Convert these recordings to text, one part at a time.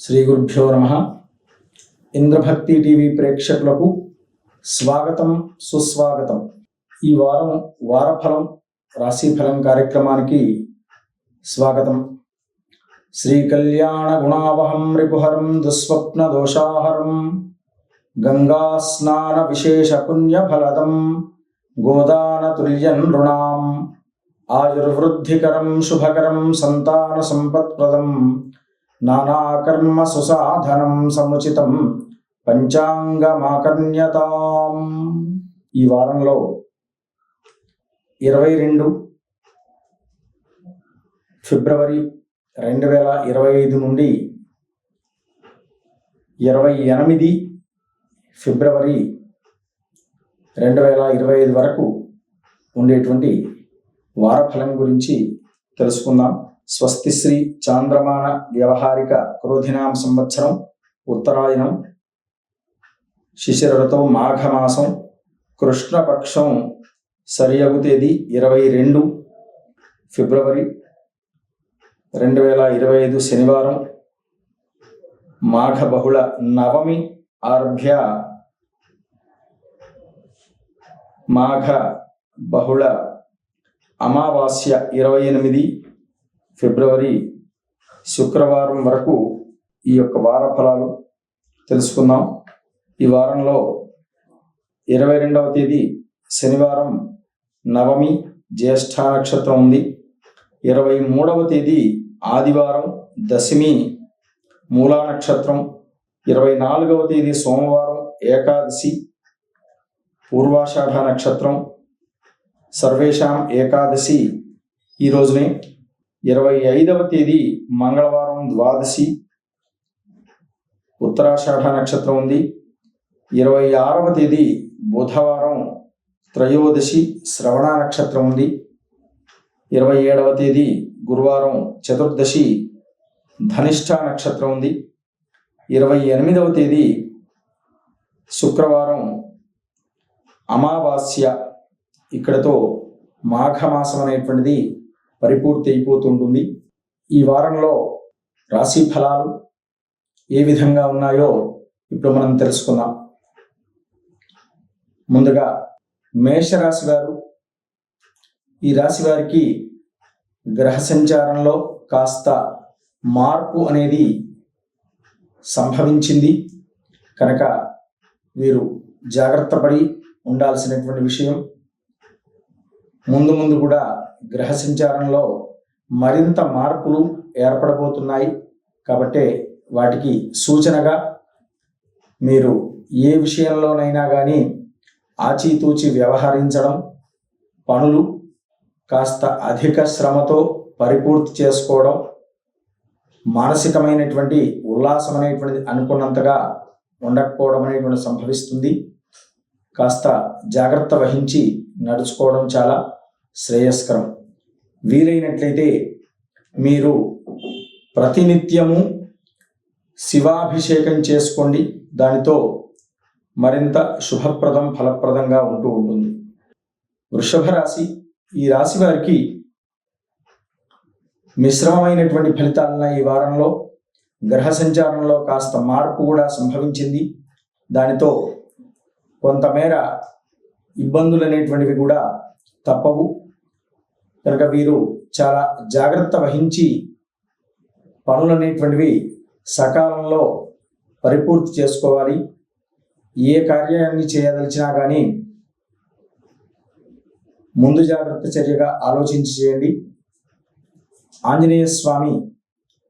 శ్రీ గురుభ్యో నమ. ఇంద్రభక్తి టీవీ ప్రేక్షకులకు స్వాగతం సుస్వాగతం. ఈ వారం వారఫలం రాశిఫలం కార్యక్రమానికి స్వాగతం. శ్రీ కళ్యాణ గుణావహం రిపుహరం దుస్వప్న దోషాహరం గంగా స్నాన విశేష పుణ్యఫలదం గోదాన తుల్యం నృణాం ఆయుర్వృద్ధికరం శుభకరం సంతాన సంపత్ప్రదం నానాకర్మ సుసాధనం సముచితం పంచాంగమాకర్ణ్యతాం. ఈ వారంలో ఇరవై రెండు ఫిబ్రవరి రెండు వేల ఇరవై ఐదు నుండి ఇరవై ఎనిమిది ఫిబ్రవరి రెండు వేల ఇరవై ఐదు వరకు ఉండేటువంటి వారఫలం గురించి తెలుసుకుందాం. స్వస్తి శ్రీ చాంద్రమాన వ్యవహారిక క్రోధినాం సంవత్సరం ఉత్తరాయణం శిశిర ఋతువు మాఘమాసం కృష్ణపక్షం సరియగు తేదీ ఇరవై రెండు ఫిబ్రవరి రెండు వేల ఇరవై ఐదు శనివారం మాఘ బహుళ నవమి ఆరభ్య మాఘ బహుళ అమావాస్య ఇరవై ఎనిమిది ఫిబ్రవరి శుక్రవారం వరకు ఈ యొక్క వార ఫలాలు తెలుసుకుందాం. ఈ వారంలో ఇరవై రెండవ తేదీ శనివారం నవమి జ్యేష్ఠ నక్షత్రం ఉంది. ఇరవై మూడవ తేదీ ఆదివారం దశమి మూలా నక్షత్రం. ఇరవై నాలుగవ తేదీ సోమవారం ఏకాదశి పూర్వాషాఢ నక్షత్రం. సర్వేషాం ఏకాదశి ఈ రోజునే ఇరవై ఐదవ తేదీ మంగళవారం ద్వాదశి. ఉత్తరాషాఢ నక్షత్రం ఉంది. ఇరవై ఆరవ తేదీ బుధవారం త్రయోదశి శ్రవణ నక్షత్రం ఉంది. ఇరవై ఏడవ తేదీ గురువారం చతుర్దశి ధనిష్ట నక్షత్రం ఉంది. ఇరవై ఎనిమిదవ తేదీ శుక్రవారం అమావాస్య. ఇక్కడతో మాఘమాసం అనేటువంటిది పరిపూర్తి అయిపోతుంటుంది ఈ వారంలో రాశి ఫలాలు ఏ విధంగా ఉన్నాయో ఇప్పుడు మనం తెలుసుకుందాం. ముందుగా మేషరాశి వారు ఈ రాశి వారికి గ్రహ సంచారంలో కాస్త మార్పు అనేది సంభవించింది. కనుక వీరు జాగ్రత్త పడి ఉండాల్సినటువంటి విషయం. ముందు ముందు కూడా గ్రహ సంచారంలో మరింత మార్పులు ఏర్పడబోతున్నాయి. కాబట్టి వాటికి సూచనగా మీరు ఏ విషయంలోనైనా కానీ ఆచితూచి వ్యవహరించడం పనులు కాస్త అధిక శ్రమతో పరిపూర్తి చేసుకోవడం మానసికమైనటువంటి ఉల్లాసం అనేటువంటిది అనుకున్నంతగా ఉండకపోవడం అనేటువంటి సంభవిస్తుంది. కాస్త జాగ్రత్త వహించి నడుచుకోవడం చాలా శ్రేయస్కరం. వీలైనట్లయితే మీరు ప్రతినిత్యము శివాభిషేకం చేసుకోండి. దానితో మరింత శుభప్రదం ఫలప్రదంగా ఉంటూ ఉంటుంది. వృషభ రాశి ఈ రాశి వారికి మిశ్రమమైనటువంటి ఫలితాలను ఈ వారంలో గ్రహ సంచారంలో కాస్త మార్పు కూడా సంభవించింది. దానితో కొంతమేర ఇబ్బందులు అనేటువంటివి కూడా తప్పవు. కనుక వీరు చాలా జాగ్రత్త వహించి పనులు అనేటువంటివి సకాలంలో పరిపూర్తి చేసుకోవాలి. ఏ కార్యాన్ని చేయదలిచినా కానీ ముందు జాగ్రత్త చర్యగా ఆలోచించి చేయండి. ఆంజనేయ స్వామి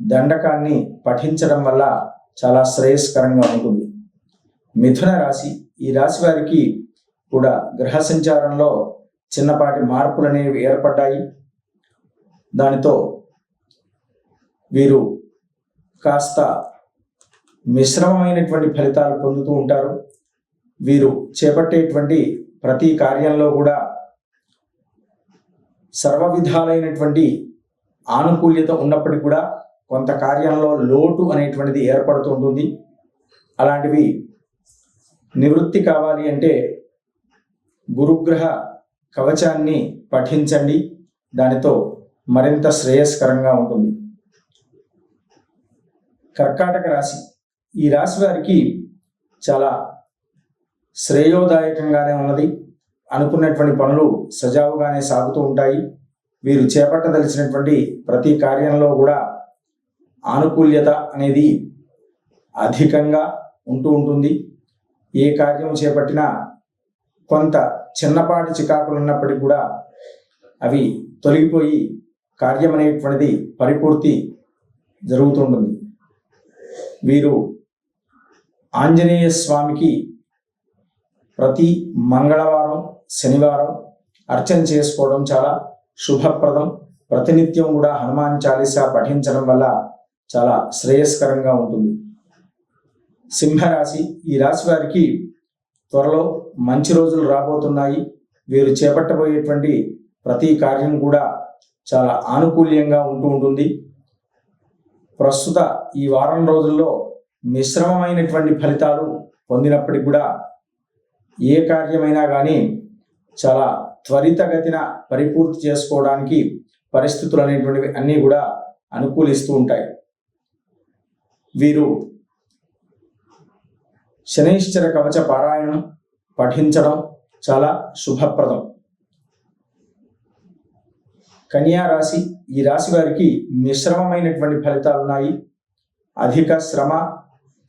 దండకాన్ని పఠించడం వల్ల చాలా శ్రేయస్కరంగా ఉంటుంది. మిథున రాశి ఈ రాశి వారికి కూడా గ్రహ సంచారంలో చిన్నపాటి మార్పులు అనేవి ఏర్పడ్డాయి. దానితో వీరు కాస్త మిశ్రమమైనటువంటి ఫలితాలు పొందుతూ ఉంటారు. వీరు చేపట్టేటువంటి ప్రతి కార్యంలో కూడా సర్వ విధాలైనటువంటి ఆనుకూల్యత ఉన్నప్పటికీ కూడా కొంత కార్యంలో లోటు అనేటువంటిది ఏర్పడుతూ ఉంటుంది. అలాంటివి నివృత్తి కావాలి అంటే గురుగ్రహ కవచాన్ని పఠించండి. దానితో మరింత శ్రేయస్కరంగా ఉంటుంది. కర్కాటక రాశి. ఈ రాశి వారికి చాలా శ్రేయోదాయకంగానే ఉన్నది. అనుకున్నటువంటి పనులు సజావుగానే సాగుతూ ఉంటాయి. వీరు చేపట్టదలిచినటువంటి ప్రతి కార్యంలో కూడా ఆనుకూల్యత అనేది అధికంగా ఉంటూ ఉంటుంది. ఏ కార్యం చేపట్టినా కొంత చిన్నపాటి చికాకులు ఉన్నప్పటికీ కూడా అవి తొలగిపోయి కార్యం అనేటువంటిది పరిపూర్తి జరుగుతుంటుంది. వీరు ఆంజనేయ స్వామికి ప్రతి మంగళవారం శనివారం అర్చన చేసుకోవడం చాలా శుభప్రదం. ప్రతినిత్యం కూడా హనుమాన్ చాలీసా పఠించడం వల్ల చాలా శ్రేయస్కరంగా ఉంటుంది. సింహరాశి ఈ రాశి వారికి త్వరలో మంచి రోజులు రాబోతున్నాయి. వీరు చేపట్టబోయేటువంటి ప్రతి కార్యం కూడా చాలా ఆనుకూల్యంగా ఉంటూ ఉంటుంది. ప్రస్తుత ఈ వారం రోజుల్లో మిశ్రమమైనటువంటి ఫలితాలు పొందినప్పటికీ కూడా ఏ కార్యమైనా కానీ చాలా త్వరితగతిన పరిపూర్తి చేసుకోవడానికి పరిస్థితులు అనేటువంటివి అన్నీ కూడా అనుకూలిస్తూ ఉంటాయి. వీరు శనైశ్చర కవచ పారాయణం పఠించడం చాలా శుభప్రదం. కన్యా రాశి ఈ రాశి వారికి మిశ్రమమైనటువంటి ఫలితాలు ఉన్నాయి. అధిక శ్రమ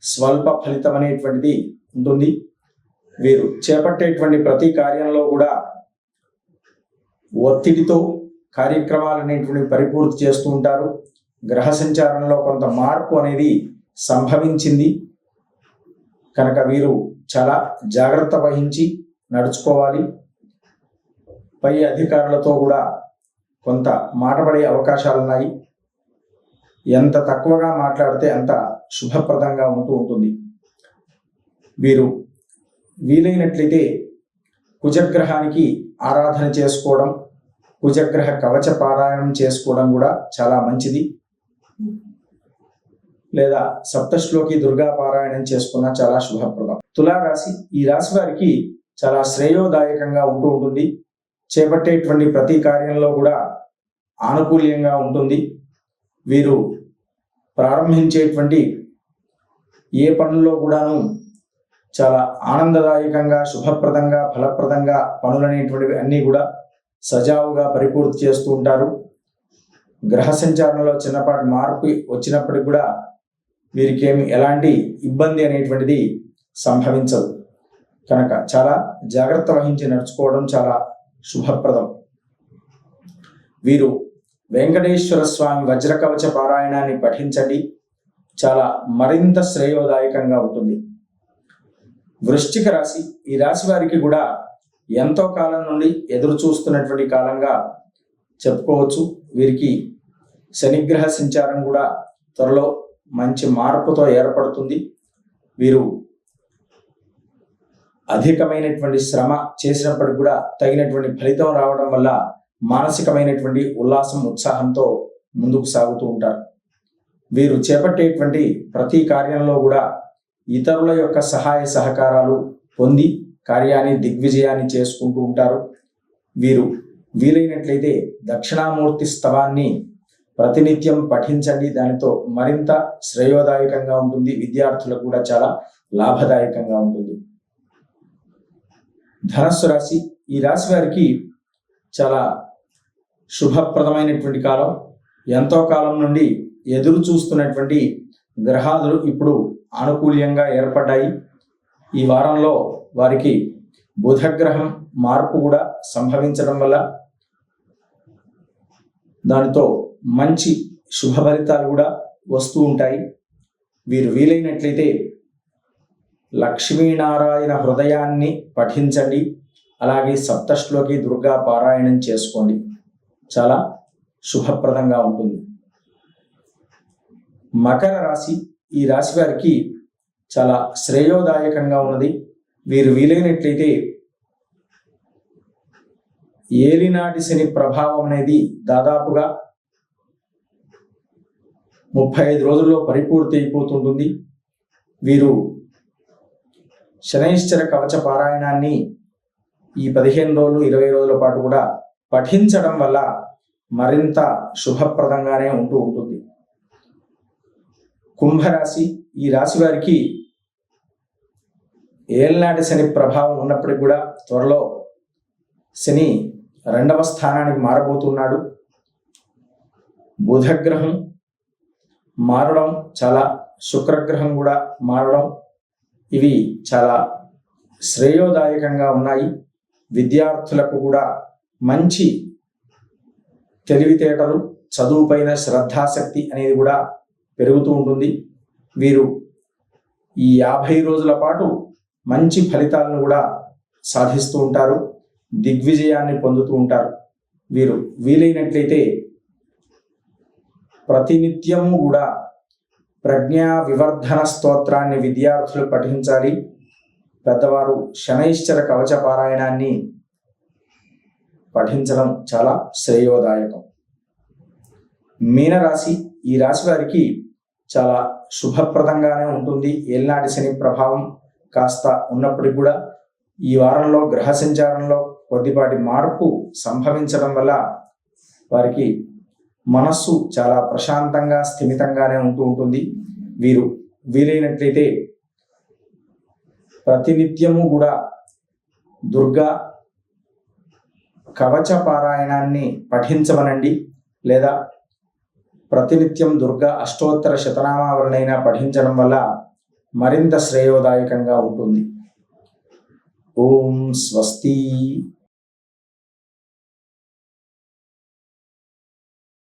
స్వల్ప ఫలితం అనేటువంటిది ఉంటుంది. వీరు చేపట్టేటువంటి ప్రతి కార్యంలో కూడా ఒత్తిడితో కార్యక్రమాలు అనేటువంటి పరిపూర్తి చేస్తూ ఉంటారు. గ్రహ సంచారంలో కొంత మార్పు అనేది సంభవించింది. కనుక వీరు చాలా జాగ్రత్త వహించి నడుచుకోవాలి. పై అధికారులతో కూడా కొంత మాటపడే అవకాశాలు ఉన్నాయి ఎంత తక్కువగా మాట్లాడితే అంత శుభప్రదంగా ఉంటూ ఉంటుంది. వీరు వీలైనట్లయితే కుజగ్రహానికి ఆరాధన చేసుకోవడం కుజగ్రహ కవచ పారాయణం చేసుకోవడం కూడా చాలా మంచిది. లేదా సప్తశ్లోకి దుర్గా పారాయణం చేసుకున్న చాలా శుభప్రదం. తులారాశి ఈ రాశి వారికి చాలా శ్రేయోదాయకంగా ఉంటూ ఉంటుంది. చేపట్టేటువంటి ప్రతి కార్యంలో కూడా ఆనుకూల్యంగా ఉంటుంది. వీరు ప్రారంభించేటువంటి ఏ పనుల్లో కూడాను చాలా ఆనందదాయకంగా శుభప్రదంగా ఫలప్రదంగా పనులనేటువంటివి అన్నీ కూడా సజావుగా పరిపూర్తి చేస్తూ ఉంటారు. గ్రహ సంచారంలో చిన్నపాటి మార్పు వచ్చినప్పటికి కూడా వీరికేమి ఎలాంటి ఇబ్బంది అనేటువంటిది సంభవించదు. కనుక చాలా జాగ్రత్త వహించి నడుచుకోవడం చాలా శుభప్రదం. వీరు వెంకటేశ్వర స్వామి వజ్రకవచ పారాయణాన్ని పఠించండి. చాలా మరింత శ్రేయోదాయకంగా ఉంటుంది. వృశ్చిక రాశి ఈ రాశి వారికి కూడా ఎంతో కాలం నుండి ఎదురు చూస్తున్నటువంటి కాలంగా చెప్పుకోవచ్చు. వీరికి శనిగ్రహ సంచారం కూడా త్వరలో మంచి మార్పుతో ఏర్పడుతుంది. వీరు అధికమైనటువంటి శ్రమ చేసినప్పటికి కూడా తగినటువంటి ఫలితం రావడం వల్ల మానసికమైనటువంటి ఉల్లాసం ఉత్సాహంతో ముందుకు సాగుతూ ఉంటారు. వీరు చేపట్టేటువంటి ప్రతి కార్యంలో కూడా ఇతరుల యొక్క సహాయ సహకారాలు పొంది కార్యాన్ని దిగ్విజయాన్ని చేసుకుంటూ ఉంటారు. వీరు వీలైనట్లయితే దక్షిణామూర్తి స్తవాన్ని ప్రతినిత్యం పఠించండి. దానితో మరింత శ్రేయోదాయకంగా ఉంటుంది. విద్యార్థులకు కూడా చాలా లాభదాయకంగా ఉంటుంది. ధనస్సు రాశి. ఈ రాశి వారికి చాలా శుభప్రదమైనటువంటి కాలం. ఎంతో కాలం నుండి ఎదురు చూస్తున్నటువంటి గ్రహాలు ఇప్పుడు ఆనుకూల్యంగా ఏర్పడ్డాయి. ఈ వారంలో వారికి బుధగ్రహం మార్పు కూడా సంభవించడం వల్ల దానితో మంచి శుభ ఫలితాలు కూడా వస్తూ ఉంటాయి. వీరు వీలైనట్లయితే లక్ష్మీనారాయణ హృదయాన్ని పఠించండి. అలాగే సప్తశ్లోకి దుర్గా పారాయణం చేసుకోండి. చాలా శుభప్రదంగా ఉంటుంది. మకర రాశి ఈ రాశి వారికి చాలా శ్రేయోదాయకంగా ఉన్నది. వీరు వీలైనట్లయితే ఏలినాటి శని ప్రభావం అనేది దాదాపుగా ముప్పై ఐదు రోజుల్లో పరిపూర్తి అయిపోతుంటుంది. వీరు శనైశ్చర కవచ పారాయణాన్ని ఈ పదిహేను రోజులు ఇరవై రోజుల పాటు కూడా పఠించడం వల్ల మరింత శుభప్రదంగానే ఉంటూ ఉంటుంది. కుంభరాశి ఈ రాశి వారికి ఏళ్ళనాటి శని ప్రభావం ఉన్నప్పటికి కూడా త్వరలో శని రెండవ స్థానానికి మారబోతున్నాడు. బుధగ్రహం మారడం చాలా శుక్రగ్రహం కూడా మారడం ఇవి చాలా శ్రేయోదాయకంగా ఉన్నాయి. విద్యార్థులకు కూడా మంచి తెలివితేటలు చదువుపైన శ్రద్ధాశక్తి అనేది కూడా పెరుగుతూ ఉంటుంది. వీరు ఈ యాభై రోజుల పాటు మంచి ఫలితాలను కూడా సాధిస్తూ ఉంటారు. దిగ్విజయాన్ని పొందుతూ ఉంటారు. వీరు వీలైనట్లయితే ప్రతినిత్యము కూడా ప్రజ్ఞా వివర్ధన స్తోత్రాన్ని విద్యార్థులు పఠించాలి. పెద్దవారు శనైశ్చర కవచ పారాయణాన్ని పఠించడం చాలా శ్రేయోదాయకం. మీనరాశి ఈ రాశి వారికి చాలా శుభప్రదంగానే ఉంటుంది. ఏలినాటి శని ప్రభావం కాస్త ఉన్నప్పటికీ కూడా ఈ వారంలో గ్రహ సంచారంలో కొద్దిపాటి మార్పు సంభవించడం వల్ల వారికి మనస్సు చాలా ప్రశాంతంగా స్థిమితంగానే ఉంటూ ఉంటుంది. వీరు వీలైనట్లయితే ప్రతినిత్యము కూడా దుర్గా కవచ పారాయణాన్ని పఠించమనండి. లేదా ప్రతినిత్యం దుర్గా అష్టోత్తర శతనామావరణైనా పఠించడం వల్ల మరింత శ్రేయోదాయకంగా ఉంటుంది. ఓం స్వస్తి.